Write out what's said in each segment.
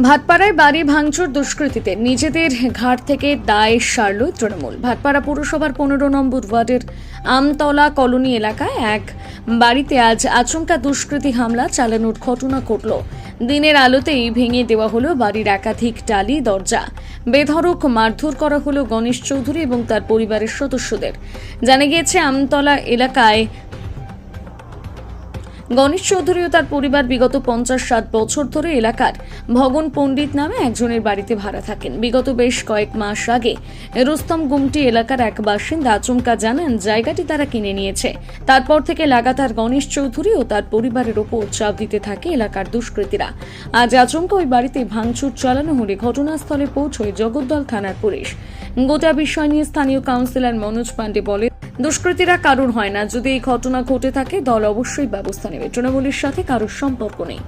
ভাটপাড়ায় বাড়ি ভাঙচুর দুষ্কৃতীতে। নিজেদের ঘাট থেকে দায় সারল তৃণমূল। ভাটপাড়া পুরসভার পনেরো নম্বর ওয়ার্ডের আমতলা কলোনি এলাকায় এক বাড়িতে আজ আচমকা দুষ্কৃতী হামলা চালানোর ঘটনা ঘটল। দিনের আলোতেই ভেঙে দেওয়া হলো বাড়ির একাধিক টালি, দরজা। বেধড়ক মারধর করা হলো গণেশ চৌধুরী এবং তার পরিবারের সদস্যদের। জানা গিয়েছে, আমতলা এলাকায় গণেশ চৌধুরী ও তার পরিবার বিগত পঞ্চাশ ষাট বছর ধরে এলাকার ভগন পণ্ডিত নামে একজনের বাড়িতে ভাড়া থাকেন। বিগত বেশ কয়েক মাস আগে রুস্তম গুমটি এলাকার এক বাসিন্দা আচমকা জানান, জায়গাটি তারা কিনে নিয়েছে। তারপর থেকে লাগাতার গণেশ চৌধুরী ও তার পরিবারের ওপর চাপ দিতে থাকে এলাকার দুষ্কৃতীরা। আজ আচমকা ওই বাড়িতে ভাঙচুর চালানো হলে ঘটনাস্থলে পৌঁছয় জগদ্দল থানার পুলিশ। গোটা বিষয় নিয়ে স্থানীয় কাউন্সিলর মনোজ পাণ্ডে বলে দুষ্কৃতীরা কারোর হয় না। যদি এই ঘটনা ঘটে থাকে দল অবশ্যই ব্যবস্থা নেবে। তৃণমূলের সাথে কারোর সম্পর্ক নেই।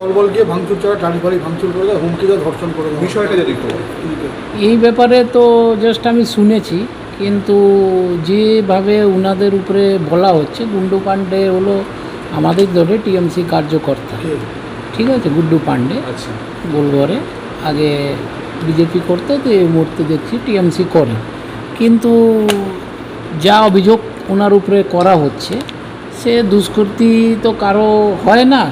বল বল গিয়ে ভাঙচুর চালা টালি ফালি ভাঙচুর করে দেয় হুমকি দেয় ধর্ষণ করে দেয়। বিষয়টা যদি এই ব্যাপারে তো জাস্ট আমি শুনেছি কিন্তু যেভাবে ওনাদের উপরে বলা হচ্ছে গুন্ডু পান্ডে হলো আমাদের দলে টিএমসি কার্যকর্তা? ঠিক আছে গুড্ডু পান্ডে আচ্ছা। গোলঘরে। আগে বিজেপি করতো তো এই মুহূর্তে দেখছি টিএমসি করে। কিন্তু যা অভিযোগ ওনার উপরে করা হচ্ছে সে দুষ্কৃতি তো কারও হয় না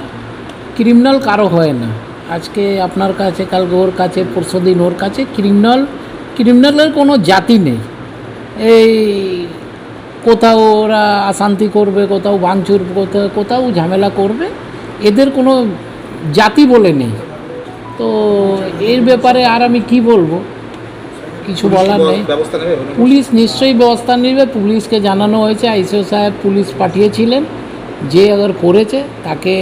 ক্রিমিনাল কারও হয় না। আজকে আপনার কাছে কালকে ওর কাছে পরশুদিন ওর কাছে ক্রিমিনাল ক্রিমিনালের কোনো জাতি নেই। এই কোথাও ওরা অশান্তি করবে কোথাও ভাঙচুর কোথাও কোথাও ঝামেলা করবে এদের কোনো জাতি বলে নেই। তো এর ব্যাপারে আর আমি কি বলব? কিছু বলার নেই। পুলিশ নিশ্চয়ই ব্যবস্থা নেবে। পুলিশকে জানানো হয়েছে আইসিও সাহেব পুলিশ পাঠিয়েছিলেন। যে আবার করেছে তাকে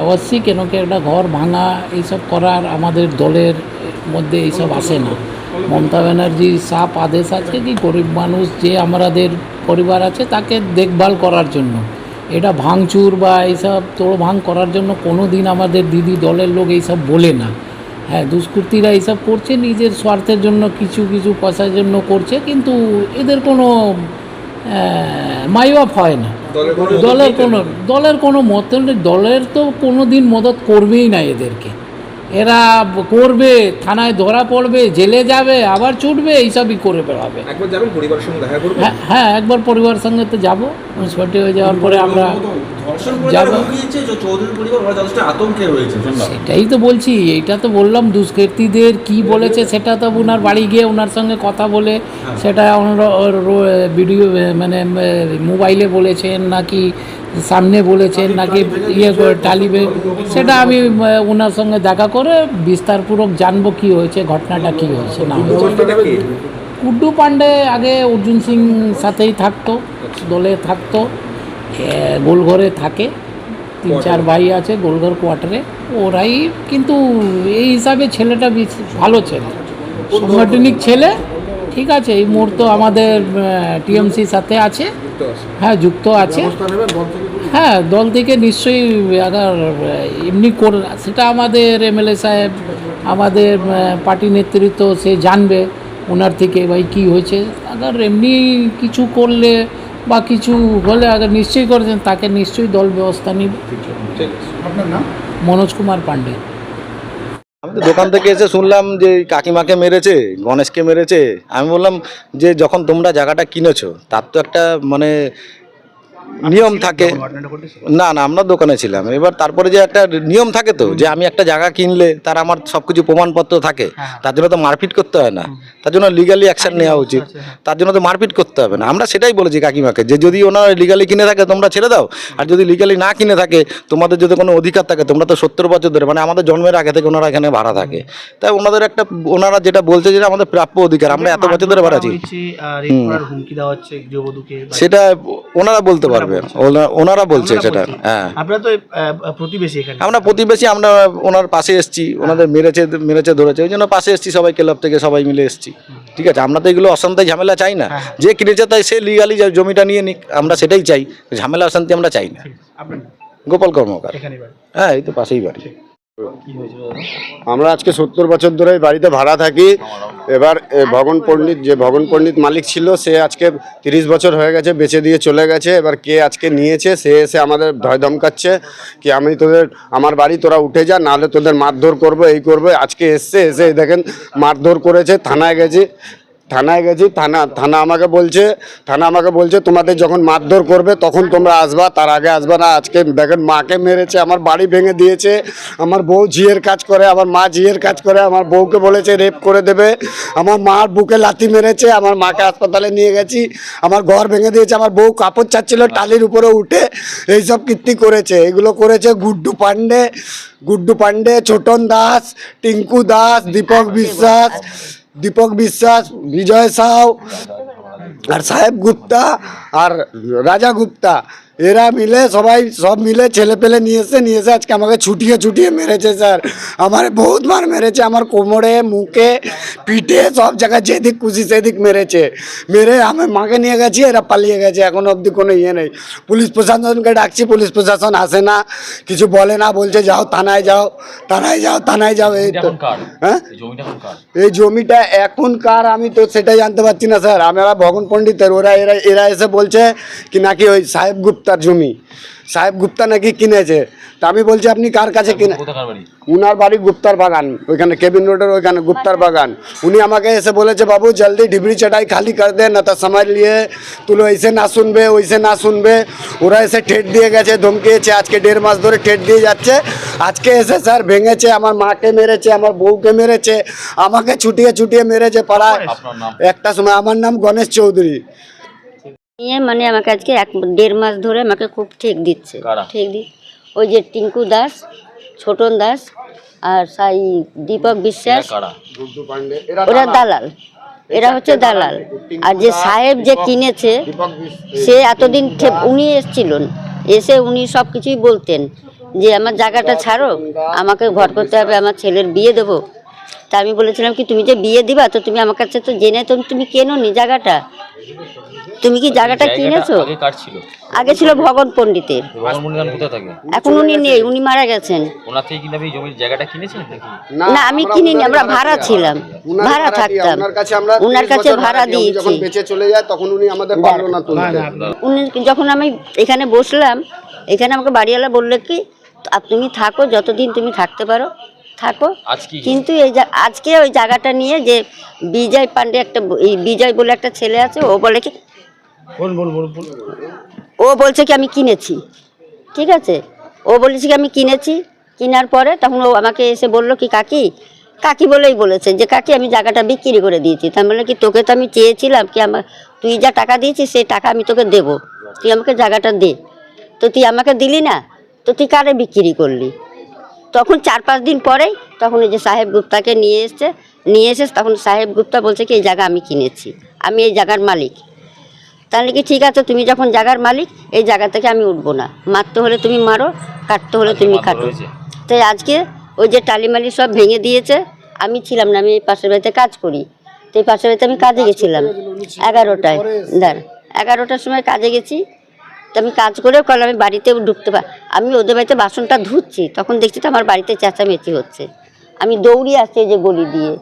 অবশ্যই কেন কি একটা ঘর ভাঙা এইসব করার আমাদের দলের মধ্যে এইসব আসে না। মমতা ব্যানার্জির সাপ আদেশ আছে কি গরিব মানুষ যে আমাদের পরিবার আছে তাকে দেখভাল করার জন্য। এটা ভাঙচুর বা এইসব তোড় ভাঙ করার জন্য কোনো দিন আমাদের দিদি দলের লোক এইসব বলে না। হ্যাঁ দুষ্কৃতীরা এইসব করছে নিজের স্বার্থের জন্য কিছু কিছু পয়সার জন্য করছে কিন্তু এদের কোনো মাইওয়াপ হয় না। দলের কোনো দলের কোনো মত দলের তো কোনো দিন মদত করবেই না এদেরকে। এরা করবে থানায় ধরা পড়বে জেলে যাবে আবার ছুটবে এইসবই করে বেড়াবে। হ্যাঁ হ্যাঁ একবার পরিবারের সঙ্গে তো যাব। মিউনিসিপালিটি হয়ে যাওয়ার পরে আমরা সেটাই তো বলছি এইটা তো বললাম দুষ্কৃতীদের কি বলেছে সেটা তো ওনার বাড়ি গিয়ে ওনার সঙ্গে কথা বলে সেটা ওনারা ভিডিও মানে মোবাইলে বলেছেন নাকি সামনে বলেছেন নাকি ইয়ে করে টালিবে সেটা আমি ওনার সঙ্গে দেখা করে বিস্তারপূর্বক জানব কি হয়েছে ঘটনাটা কি হয়েছে না হয়েছে। কুড্ডু পান্ডে আগে অর্জুন সিং সাথেই থাকতো দলে থাকতো গোলঘরে থাকে তিন চার ভাই আছে গোলঘর কোয়ার্টারে ওরাই কিন্তু এই হিসাবে ছেলেটা বেশ ভালো ছেলে। সাংগঠনিক ছেলে ঠিক আছে এই মুহূর্তে আমাদের টিএমসির সাথে আছে। হ্যাঁ যুক্ত আছে। হ্যাঁ দল থেকে নিশ্চয়ই এমনি করে সেটা আমাদের এমএলএ সাহেব আমাদের পার্টি নেতৃত্ব সে জানবে ওনার থেকে ভাই কি হয়েছে। আগার এমনি কিছু করলে বা কিছু হলে আগার নিশ্চয়ই করেছেন তাকে নিশ্চয়ই দল ব্যবস্থা নিবে। ঠিক আপনার নাম? মনোজ কুমার পান্ডে। আমি তো দোকান থেকে এসে শুনলাম যে কাকিমাকে মেরেছে গণেশকে মেরেছে। আমি বললাম যে যখন তোমরা জায়গাটা কিনেছো তার তো একটা মানে নিয়ম থাকে। না না আমরা দোকানে ছিলাম। এবার তারপরে যে একটা নিয়ম থাকে তো যে আমি একটা জায়গা কিনলে তার আমার সব কিছু প্রমাণপত্র থাকে। তার জন্য তো মারপিট করতে হয় না। তার জন্য লিগালি অ্যাকশন নেওয়া উচিত। তার জন্য তো মারপিট করতে হবে না। আমরা সেটাই বলেছি কাকিমাকে যে যদি ওনারা লিগালি কিনে থাকে তোমরা ছেড়ে দাও। আর যদি লিগালি না কিনে থাকে তোমাদের যদি কোনো অধিকার থাকে তোমরা তো সত্তর বছর ধরে মানে আমাদের জন্মের আগে থেকে ওনারা এখানে ভাড়া থাকে। তাই ওনাদের একটা ওনারা যেটা বলছে যে আমাদের প্রাপ্য অধিকার আমরা এত বছর ধরে ভাড়া আছি। সেটা ওনারা বলতে পারবেন ওনা- ওনারা বলছে সেটা। হ্যাঁ। আপনারা তো প্রতিবেশী এখানে। আমরা প্রতিবেশী আমরা ওনার পাশে এসছি। ওনাদের মেরেছে মেরেছে ধরেছে। ওই জন্য পাশে এসছি সবাই ক্লাব থেকে সবাই মিলে এসছি। ঠিক আছে আমরা তো এগুলো অশান্তি ঝামেলা চাই না। যে কিনেছে তাই সে লিগালি জমিটা নিয়ে নিক আমরা সেটাই চাই। ঝামেলা অশান্তি আমরা চাই না। গোপাল কর্মকার। হ্যাঁ এই তো পাশেই বাড়ি। আমরা আজকে সত্তর বছর ধরে বাড়িতে ভাড়া থাকি। এবার ভগন পণ্ডিত, যে ভগন পণ্ডিত মালিক ছিল, সে আজকে তিরিশ বছর হয়ে গেছে, বেচে দিয়ে চলে গেছে। এবার কে আজকে নিয়েছে, সে এসে আমাদের ভয় ধমকাচ্ছে কি আমি তোদের, আমার বাড়ি তোরা উঠে যা, নাহলে তোদের মারধর করব, এই করব। আজকে এসছে, এসে দেখেন মারধর করেছে, থানায় গেছি। থানায় গেছি, থানা থানা আমাকে বলছে, থানা আমাকে বলছে, তোমাদের যখন মারধর করবে, তখন তোমরা আসবা, তার আগে আসবা না, আজকে দেখেন মাকে মেরেছে, আমার বাড়ি ভেঙে দিয়েছে, আমার বউ ঝিয়ের কাজ করে, আমার মা ঝিয়ের কাজ করে, আমার বউকে বলেছে রেপ করে দেবে, আমার মার বুকে লাথি মেরেছে, আমার মাকে হাসপাতালে নিয়ে গেছি, আমার ঘর ভেঙে দিয়েছে, আমার বউ কাপড় চাচ্ছিল টালির উপরে উঠে এইসব কীর্তি করেছে, এগুলো করেছে গুড্ডু পান্ডে গুড্ডু পান্ডে, ছোটন দাস, টিঙ্কু দাস, দীপক বিশ্বাস দীপক বিশ্বাস বিজয় সাউ আর সাহেব গুপ্তা। আর রাজা গুপ্তা এরা মিলে সবাই সব মিলে ছেলে পেলে নিয়ে এসে নিয়ে এসে আজকে আমাকে ছুটিয়ে ছুটিয়ে মেরেছে স্যার। আমার বহুত মার মেরেছে আমার কোমরে মুখে পিঠে সব জায়গায় যেদিক খুশি সেদিক মেরেছে। মেরে আমি মাকে নিয়ে গেছি এরা পালিয়ে গেছে এখন অবধি কোনো ইয়ে নেই। পুলিশ প্রশাসনকে ডাকছি পুলিশ প্রশাসন আসে না কিছু বলে না বলছে যাও থানায় যাও থানায় যাও থানায় যাও এই তো। হ্যাঁ? এই জমিটা এখন কার আমি তো সেটাই জানতে পারছি না স্যার। আমরা ভগন পণ্ডিতের ওরা এরা এরা এসে বলছে কি নাকি ওই সাহেব গুপ্তার জমি। সাহেব গুপ্তা নাকি কিনেছে। তা আমি বলছি আপনি কার কাছে কিনে উনার বাড়ি গুপ্তার বাগান ওইখানে কেবিন রোডের ওইখানে গুপ্তার বাগান। উনি আমাকে এসে বলেছে বাবু জলদি ঢিবড়ি চটাই খালি কর দে না তো সময় নিয়ে তুলো এসে না শুনবে ওইসে না শুনবে। ওরা এসে ঠেট দিয়ে গেছে ধমকিয়েছে আজকে দেড় মাস ধরে ঠেট দিয়ে যাচ্ছে। আজকে এসে স্যার ভেঙেছে আমার মাকে মেরেছে আমার বউকে মেরেছে আমাকে ছুটিয়ে ছুটিয়ে মেরেছে পাড়ায়। একটা সময় আমার নাম গণেশ চৌধুরী। নিয়ে মানে আমাকে আজকে এক দেড় মাস ধরে আমাকে খুব ঠেক দিচ্ছে। ঠেক দি ওই যে টিঙ্কু দাস ছোটন দাস আর সাই দীপক বিশ্বাস। গুড্ডু পান্ডে এরা ওরা দালাল। এরা হচ্ছে দালাল। আর যে সাহেব যে কিনেছে সে এতদিন উনি এসেছিলেন। এসে উনি সব কিছুই বলতেন যে আমার জায়গাটা ছাড়ো। আমাকে ঘর করতে হবে আমার ছেলের বিয়ে দেবো। তা আমি বলেছিলাম কি তুমি যে বিয়ে দিবা তো তুমি আমার কাছে তো জেনে তো তুমি কেনো নি জায়গাটা? তুমি কি জায়গাটা কিনেছো? আগে কার ছিল? আগে ছিল ভগন থাকে? এখন উনি নেই উনি মারা গেছেন। ওনার থেকে কিন্তু জমির জায়গাটা কিনেছেন নাকি? না আমি কিনিনি আমরা ভাড়া ছিলাম। ভাড়া থাকতাম। ওনার কাছে আমরা উনার কাছে ভাড়া দিয়েছি। বেঁচে চলে যায় তখন উনি আমাদের পারল না। উনি যখন আমি এখানে বসলাম এখানে আমাকে বাড়িওয়ালা বলল কি তুমি থাকো যতদিন তুমি থাকতে পারো থাকো। কিন্তু এই আজকে ওই জায়গাটা নিয়ে যে বিজয় পান্ডে একটা এই বিজয় বলে একটা ছেলে আছে ও বলে কি বল বল বল বল। ও বলছে কি আমি কিনেছি। ঠিক আছে? ও বলেছে কি আমি কিনেছি। কেনার পরে তখন ও আমাকে এসে বলল কি কাকি কাকি বলেই বলেছে যে কাকি আমি জায়গাটা বিক্রি করে দিয়েছি। তার মানে কি তোকে তো আমি চেয়েছিলাম কি আমার তুই যা টাকা দিয়েছিস সেই টাকা আমি তোকে দেবো। তুই আমাকে জায়গাটা দে। তো তুই আমাকে দিলি না তো তুই কারে বিক্রি করলি? তখন চার পাঁচ দিন পরেই তখন ওই যে সাহেব গুপ্তাকে নিয়ে এসছে নিয়ে এসে তখন সাহেব গুপ্তা বলছে কি এই জায়গা আমি কিনেছি আমি এই জায়গার মালিক। তাহলে কি ঠিক আছে তুমি যখন জায়গার মালিক এই জায়গা থেকে আমি উঠবো না। মারতে হলে তুমি মারো কাটতে হলে তুমি কাটো তাই আজকে ওই যে টালিমালি সব ভেঙে দিয়েছে আমি ছিলাম না আমি এই পাশের বাড়িতে কাজ করি। তো এই পাশের বাড়িতে আমি কাজে গেছিলাম। এগারোটায়। দাঁড় এগারোটার সময় কাজে গেছি তো আমি কাজ করেও কাল আমি বাড়িতে ঢুকতে পার আমি ওদের বাড়িতে বাসনটা ধুচ্ছি তখন দেখছি তো আমার বাড়িতে চেঁচামেচি হচ্ছে। আমি দৌড়িয়ে আসছি এই যে গলি দিয়ে।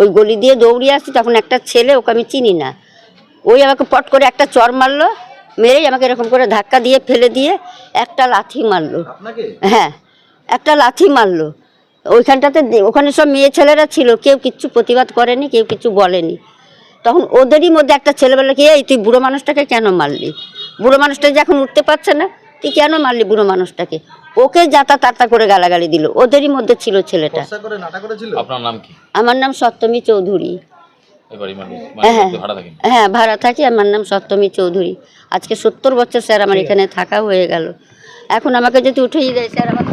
ওই গলি দিয়ে দৌড়িয়ে আসছি তখন একটা ছেলে ওকে আমি চিনি না। ওই আমাকে পট করে একটা চর মারলো মেরেই আমাকে এরকম করে ধাক্কা দিয়ে ফেলে দিয়ে একটা লাথি মারলো। হ্যাঁ একটা লাথি মারলো। ওইখানটাতে ওখানে সব মেয়ে ছেলেরা ছিল কেউ কিচ্ছু প্রতিবাদ করেনি কেউ কিছু বলেনি। তখন ওদেরই মধ্যে একটা ছেলে বলে কি এই তুই বুড়ো মানুষটাকে কেন মারলি? বুড়ো মানুষটা যে এখন উঠতে পারছে না তুই কেন মারলি বুড়ো মানুষটাকে? ওকে যাতা তাতা করে গালাগালি দিল ওদেরই মধ্যে ছিল ছেলেটা। আপনার নাম কি? আমার নাম সপ্তমী চৌধুরী। এবারে মানে হ্যাঁ ভাড়া হ্যাঁ ভাড়া থাকি আমার নাম সপ্তমী চৌধুরী। আজকে সত্তর বছর স্যার আমার এখানে থাকা হয়ে গেল। এখন আমাকে যদি উঠেই দেয় স্যার আমাকে